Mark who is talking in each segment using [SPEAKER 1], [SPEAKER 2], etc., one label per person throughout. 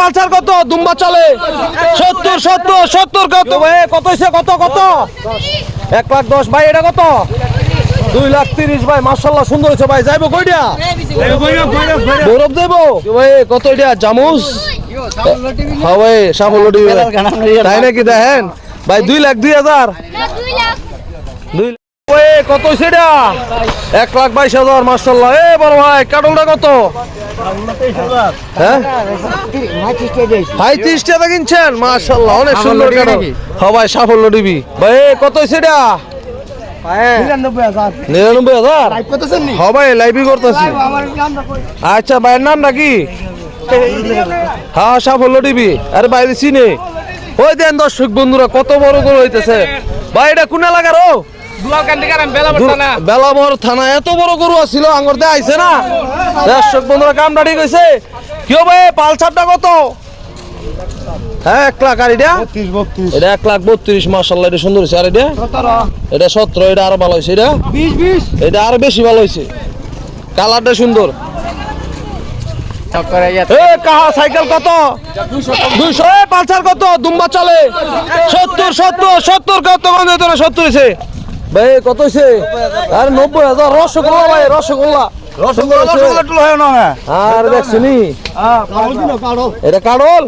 [SPEAKER 1] Pulsar কত? দুম্বা চলে। সত্তর সত্তর সত্তর কত? কত হয়েছে কত কত? এক লাখ দশ। ভাই এটা কত? দুই লাখ তিরিশ। ভাই মার্শাল্লাহ সুন্দর হয়েছে ভাই। যাইবো কইটা গৌরব দেবো ভাই কত এটা? জামুস? হ্যাঁ ভাই সাফল্য তাই নাকি দেখেন? ভাই দুই লাখ দুই হাজার। দুই কত সেটা এক লাখ বাইশ হাজার মার্শাল্লাহ এ বড় ভাই কাটলটা কত? হ্যাঁ? পঁয়ত্রিশ টাকা কিনছেন? মার্শাল্লাহ অনেক সুন্দর কাটল। হ্যাঁ সাফল্য ডিবি। ভাই কত সেটা নিরানব্বই হাজার। হ্যাঁ ভাই লাইভই করতেছি। আচ্ছা ভাইয়ের নাম নাকি হ্যাঁ সাফল্য ডিবি। আরে বাইরে চিনে। ওই দেন দর্শক বন্ধুরা কত বড় করে হইতেছে। ভাই এটা কোন এলাকার ও? বেলামর থানা। এত বড় গরু আছিল আইছে না? দর্শক বন্ধুরা কামটা ঠিক হয়েছে কেউ ভাই পালসারটা কত? হ্যাঁ এক লাখ আর এটা? এটা এক লাখ বত্রিশ মাসাল্লাহ এটা সুন্দর হয়েছে আর এটা? এটা সতেরো এটা আরও ভালো হয়েছে এটা? এটা আরও বেশি ভালো হয়েছে কালারটা সুন্দর। এ কাহা সাইকেল কত? দুইশো। এ পালসার কত? দুম্বা চলে। সত্তর সত্তর সত্তর কত? না সত্তর হয়েছে ভাই কত হয়েছে আরে নব্বই হাজার রসগোল্লা ভাই রসগোল্লা। রসগোল্লা আর দেখছিনি? এটা কাডল?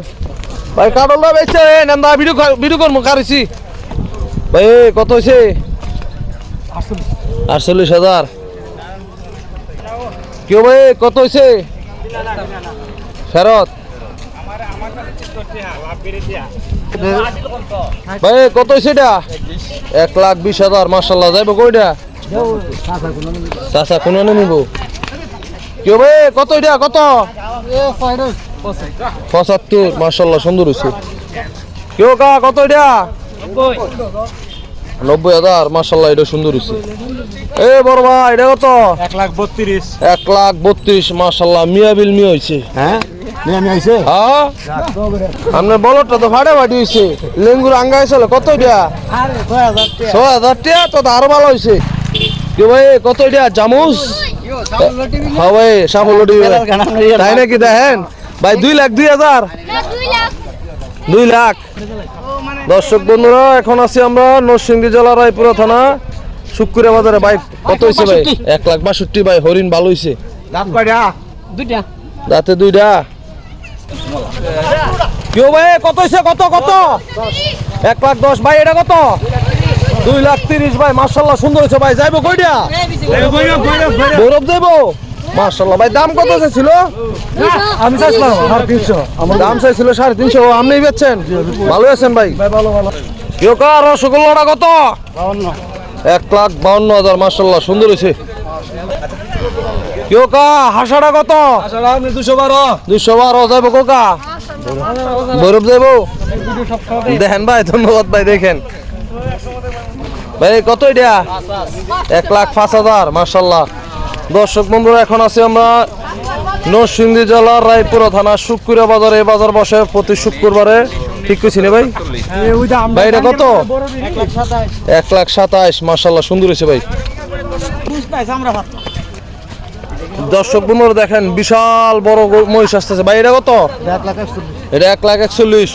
[SPEAKER 1] ভাই কাডল বেচছে নেন্দা ভিডিও ভিডিও করব কারিছি ভাই কত হয়েছে আটচল্লিশ হাজার। কেউ ভাই কত হয়েছে ফেরত। ভাই কত এটা? এক লাখ বিশ হাজার মার্শাল্লাহ যাইবো কইটা? চাচা কোনো নিব? কেউ ভাই কত এটা কত? পঁচাত্তর মার্শাল্লাহ সুন্দর হয়েছে কেউ কা কত এটা? নব্বই হাজার মার্শাল্লাহ এটা সুন্দর হয়েছে এ বড় ভাই এটা কত?
[SPEAKER 2] এক লাখ বত্রিশ।
[SPEAKER 1] এক লাখ বত্রিশ মার্শাল্লাহ মিয়া বিল মিয়া হয়েছে
[SPEAKER 2] হ্যাঁ? আমি আইছে?
[SPEAKER 1] হ্যাঁ। আপনার বলটা তো ফাটে ফাটি হয়েছে লেঙ্গুর আঙ্গা হয়েছিল কত এটা? ছয় হাজার টাকা তো আরও ভালো হয়েছে কি ভাই কত জামুস? হ্যাঁ ভাই সাফল্য তাই নাকি দেখেন? ভাই দুই লাখ দুই হাজার? দুই লাখ। দর্শক বন্ধুরা এখন আছি আমরা নরসিংদী জেলা রায়পুরা থানা শুক্রিয়া বাজারে। ভাই কত হয়েছে ভাই? এক লাখ বাষট্টি ভাই হরিণ ভালো হয়েছে দাঁতে দুইটা? কেউ ভাই কত হয়েছে কত কত? এক লাখ দশ। ভাই এটা কত? দুই লাখ তিরিশ ভাই মার্শাল্লাহ সুন্দর হয়েছে ভাই। যাইবো কইটা গৌরব দেবো মার্শাল্লাহ ভাই দাম কত ছিল?
[SPEAKER 2] আমি চাইছিলাম। আর তিনশো।
[SPEAKER 1] আমার দাম চাইছিল সাড়ে তিনশো। আপনি বেচছেন? ভালো আছেন ভাই?
[SPEAKER 2] ভালো ভালো।
[SPEAKER 1] কেউ কার? রসগোল্লাটা কত? এক লাখ বাউন্ন হাজার মার্শাল্লাহ সুন্দর হয়েছে কেউ কা হাসাটা কত?
[SPEAKER 2] আপনি দুশো বারো।
[SPEAKER 1] দুইশো বারো যাইবো কোকা বৈরব যাইবো? দেখেন ভাই ধন্যবাদ ভাই দেখেন। ভাই কত এটা? এক লাখ পাঁচ হাজার মার্শাল্লাহ দর্শক বন্ধুরা এখন আছি আমরা নরসিংদী জেলার রায়পুরা থানা শুক্রিয়া বাজারে। এই বাজার বসে প্রতি শুক্রবারে। ঠিক করছি না ভাই? ভাই এটা কত? এক লাখ সাতাইশ মার্শাল্লাহ সুন্দর হয়েছে ভাই। দর্শক বন্ধুরা দেখেন বিশাল বড় মহিষ আসতেছে। ভাই এটা কত? এটা এক লাখ একচল্লিশ।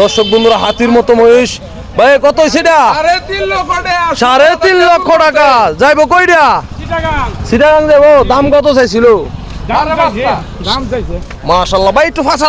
[SPEAKER 1] দর্শক বন্ধুরা হাতির মতো মহিষ। ভাই কত সেটা সাড়ে তিন লক্ষ টাকা। যাইবো কইটা সিটাগাং যাব দাম কত চাইছিল? মাসাল্লাহ ভাই একটু ফাঁসা